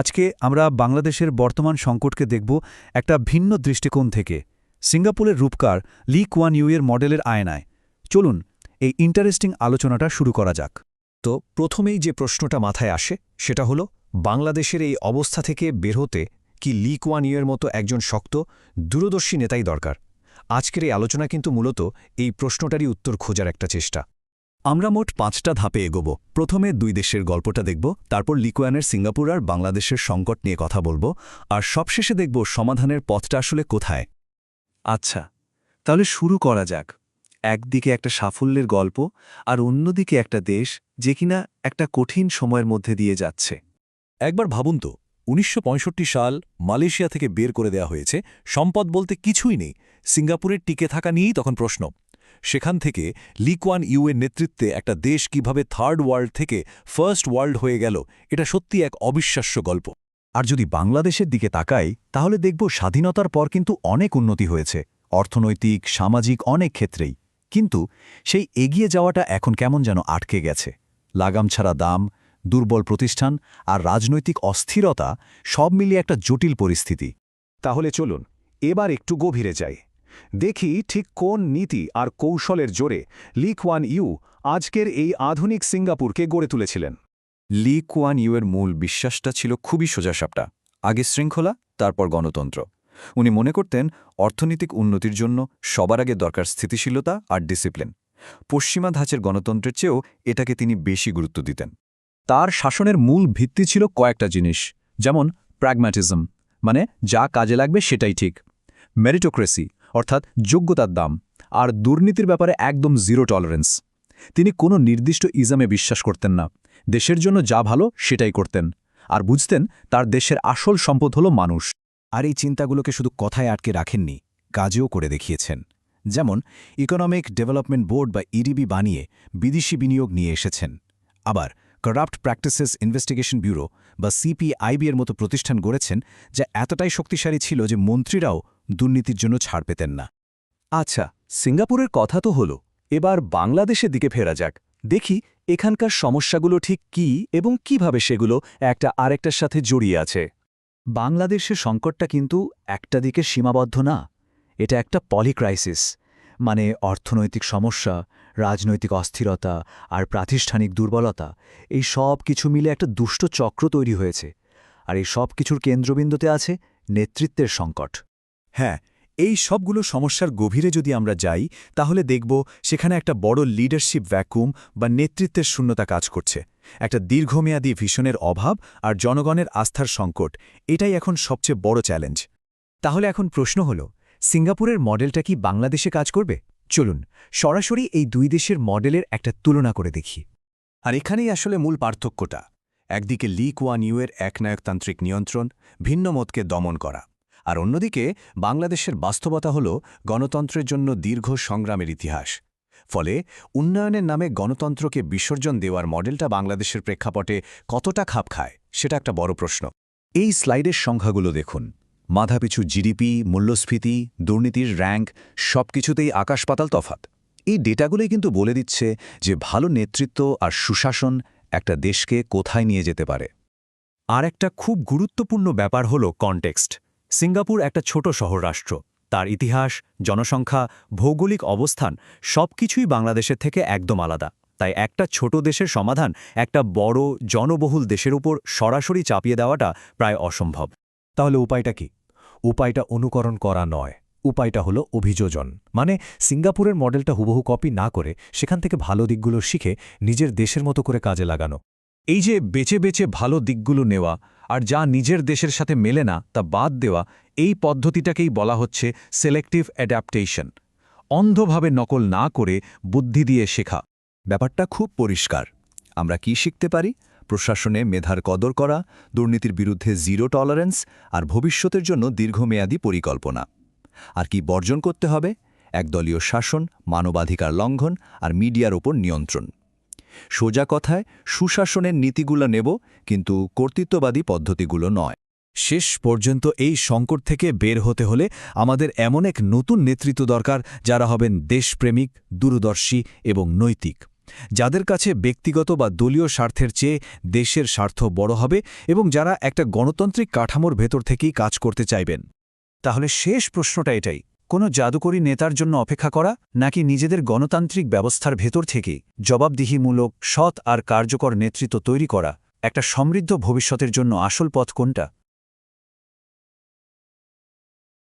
আজকে আমরা বাংলাদেশের বর্তমান সংকটকে দেখব একটা ভিন্ন দৃষ্টিকোণ থেকে। সিঙ্গাপুরের রূপকার লি কুয়ান ইউয়ের মডেলের আয়নায়। চলুন, এই ইন্টারেস্টিং আলোচনাটা শুরু করা যাক। তো প্রথমেই যে প্রশ্নটা মাথায় আসে, সেটা হলো, বাংলাদেশের এই অবস্থা থেকে বের হতে কি লি কুয়ান ইউয়ের মতো একজন শক্ত, দূরদর্শী নেতাই দরকার? আজকের এই আলোচনা কিন্তু মূলত এই প্রশ্নটারই উত্তর খোঁজার একটা চেষ্টা। আমরা মোট পাঁচটা ধাপে এগোব। প্রথমে দুই দেশের গল্পটা দেখব, তারপর লিকুয়ানের সিঙ্গাপুর আর বাংলাদেশের সংকট নিয়ে কথা বলব, আর সবশেষে দেখব সমাধানের পথটা আসলে কোথায়। আচ্ছা তাহলে শুরু করা যাক। একদিকে একটা সাফল্যের গল্প, আর অন্যদিকে একটা দেশ যে কিনা একটা কঠিন সময়ের মধ্যে দিয়ে যাচ্ছে। একবার ভাবুন তো, উনিশশো পঁয়ষট্টি সাল মালয়েশিয়া থেকে বের করে দেয়া হয়েছে, সম্পদ বলতে কিছুই নেই। সিঙ্গাপুরের টিকে থাকা নিয়েই তখন প্রশ্ন। সেখান থেকে লিকুয়ান ইউএর নেতৃত্বে একটা দেশ কীভাবে থার্ড ওয়ার্ল্ড থেকে ফার্স্ট ওয়ার্ল্ড হয়ে গেল, এটা সত্যি এক অবিশ্বাস্য গল্প। আর যদি বাংলাদেশের দিকে তাকাই, তাহলে দেখব স্বাধীনতার পর কিন্তু অনেক উন্নতি হয়েছে, অর্থনৈতিক, সামাজিক অনেক ক্ষেত্রেই। কিন্তু সেই এগিয়ে যাওয়াটা এখন কেমন যেন আটকে গেছে। লাগাম ছাড়া দাম, দুর্বল প্রতিষ্ঠান আর রাজনৈতিক অস্থিরতা সব মিলিয়ে একটা জটিল পরিস্থিতি। তাহলে চলুন, এবার একটু গভীরে যাই। দেখি ঠিক কোন নীতি আর কৌশলের জোরে লিক ওয়ান ইউ আজকের এই আধুনিক সিঙ্গাপুরকে গড়ে তুলেছিলেন। লি কুয়ান ইউয়ের মূল বিশ্বাসটা ছিল খুবই সোজাসাপটা আগে শৃঙ্খলা, তারপর গণতন্ত্র। উনি মনে করতেন অর্থনৈতিক উন্নতির জন্য সবার আগে দরকার স্থিতিশীলতা আর ডিসিপ্লিন। পশ্চিমা ধাঁচের গণতন্ত্রের চেয়েও এটাকে তিনি বেশি গুরুত্ব দিতেন। তার শাসনের মূল ভিত্তি ছিল কয়েকটা জিনিস, যেমন প্র্যাগম্যাটিজম মানে যা কাজে লাগবে সেটাই ঠিক। মেরিটোক্রেসি অর্থাৎ যোগ্যতার দাম আর দুর্নীতির ব্যাপারে একদম জিরো টলারেন্স। তিনি কোনো নির্দিষ্ট ইজামে বিশ্বাস করতেন না। দেশের জন্য যা ভালো সেটাই করতেন। আর বুঝতেন তার দেশের আসল সম্পদ হল মানুষ। আর এই চিন্তাগুলোকে শুধু কথায় আটকে রাখেননি, কাজেও করে দেখিয়েছেন। যেমন ইকোনমিক ডেভেলপমেন্ট বোর্ড বা ইডিবি বানিয়ে বিদেশি বিনিয়োগ নিয়ে এসেছেন। আবার করাপ্ট প্র্যাকটিসেস ইনভেস্টিগেশন ব্যুরো বা সিপিআইবি এর মতো প্রতিষ্ঠান গড়েছেন, যা এতটাই শক্তিশালী ছিল যে মন্ত্রীরাও দুর্নীতির জন্য ছাড় পেতেন না। আচ্ছা সিঙ্গাপুরের কথা তো হল। এবার বাংলাদেশের দিকে ফেরা যাক। দেখি এখানকার সমস্যাগুলো ঠিক কি এবং কীভাবে সেগুলো একটা আরেকটার সাথে জড়িয়ে আছে। বাংলাদেশের সংকটটা কিন্তু একটা দিকে সীমাবদ্ধ না। এটা একটা পলিক্রাইসিস মানে অর্থনৈতিক সমস্যা, রাজনৈতিক অস্থিরতা আর প্রাতিষ্ঠানিক দুর্বলতা। এই সব কিছু মিলে একটা দুষ্ট চক্র তৈরি হয়েছে। আর এই সব কিছুর কেন্দ্রবিন্দুতে আছে নেতৃত্বের সংকট। হ্যাঁ এই সবগুলো সমস্যার গভীরে যদি আমরা যাই, তাহলে দেখব সেখানে একটা বড় লিডারশিপ ভ্যাকুম বা নেতৃত্বের শূন্যতা কাজ করছে। একটা দীর্ঘমেয়াদী ভিশনের অভাব আর জনগণের আস্থার সংকট, এটাই এখন সবচেয়ে বড় চ্যালেঞ্জ তাহলে এখন প্রশ্ন হল, সিঙ্গাপুরের মডেলটা কি বাংলাদেশে কাজ করবে? চলুন, সরাসরি এই দুই দেশের মডেলের একটা তুলনা করে দেখি। আর এখানেই আসলে মূল পার্থক্যটা। একদিকে লি কুয়ান ইউয়ের একনায়কতান্ত্রিক নিয়ন্ত্রণ, ভিন্ন মতকে দমন করা। আর অন্যদিকে, বাংলাদেশের বাস্তবতা হল গণতন্ত্রের জন্য দীর্ঘ সংগ্রামের ইতিহাস। ফলে উন্নয়নের নামে গণতন্ত্রকে বিসর্জন দেওয়ার মডেলটা বাংলাদেশের প্রেক্ষাপটে কতটা খাপ খায়, সেটা একটা বড় প্রশ্ন। এই স্লাইডের সংখ্যাগুলো দেখুন। মাথাপিছু জিডিপি, মূল্যস্ফীতি, দুর্নীতির র্যাঙ্ক সব কিছুতেই আকাশপাতাল তফাত এই ডেটাগুলোই কিন্তু বলে দিচ্ছে যে ভালো নেতৃত্ব আর সুশাসন একটা দেশকে কোথায় নিয়ে যেতে পারে। আর একটা খুব গুরুত্বপূর্ণ ব্যাপার হল কনটেক্সট। সিঙ্গাপুর একটা ছোট শহর রাষ্ট্র। তার ইতিহাস, জনসংখ্যা, ভৌগোলিক অবস্থান সবকিছুই বাংলাদেশের থেকে একদম আলাদা। তাই একটা ছোট দেশের সমাধান একটা বড়, জনবহুল দেশের উপর সরাসরি চাপিয়ে দেওয়াটা প্রায় অসম্ভব। তাহলে উপায়টা কি? উপায়টা অনুকরণ করা নয়। উপায়টা হলো অভিযোজন। মানে সিঙ্গাপুরের মডেলটা হুবহু কপি না করে সেখান থেকে ভালো দিকগুলো শিখে নিজের দেশের মতো করে কাজে লাগানো। এই যে বেছে বেছে ভালো দিকগুলো নেওয়া আর যা নিজের দেশের সাথে মেলে না তা বাদ দেওয়া এই পদ্ধতিটাকেই বলা হচ্ছে সিলেক্টিভ অ্যাডাপ্টেশন অন্ধভাবে নকল না করে বুদ্ধি দিয়ে শেখা। ব্যাপারটা খুব পরিষ্কার। আমরা কি শিখতে পারি? প্রশাসনে মেধার কদর করা, দুর্নীতির বিরুদ্ধে জিরো টলারেন্স আর ভবিষ্যতের জন্য দীর্ঘমেয়াদী পরিকল্পনা। আর কি বর্জন করতে হবে? একদলীয় শাসন, মানবাধিকার লঙ্ঘন আর মিডিয়ার ওপর নিয়ন্ত্রণ। সোজা কথায় সুশাসনের নীতিগুলো নেব, কিন্তু কর্তৃত্ববাদী পদ্ধতিগুলো নয়। শেষ পর্যন্ত এই সংকট থেকে বের হতে হলে আমাদের এমন এক নতুন নেতৃত্ব দরকার, যারা হবেন দেশপ্রেমিক, দূরদর্শী এবং নৈতিক। যাদের কাছে ব্যক্তিগত বা দলীয় স্বার্থের চেয়ে দেশের স্বার্থ বড় হবে এবং যারা একটা গণতান্ত্রিক কাঠামোর ভেতর থেকেই কাজ করতে চাইবেন। তাহলে শেষ প্রশ্নটা এটাই। কোনো জাদুকরী নেতার জন্য অপেক্ষা করা, নাকি নিজেদের গণতান্ত্রিক ব্যবস্থার ভেতর থেকে জবাবদিহিমূলক, সৎ আর কার্যকর নেতৃত্ব তৈরি করা, একটা সমৃদ্ধ ভবিষ্যতের জন্য আসল পথ কোনটা?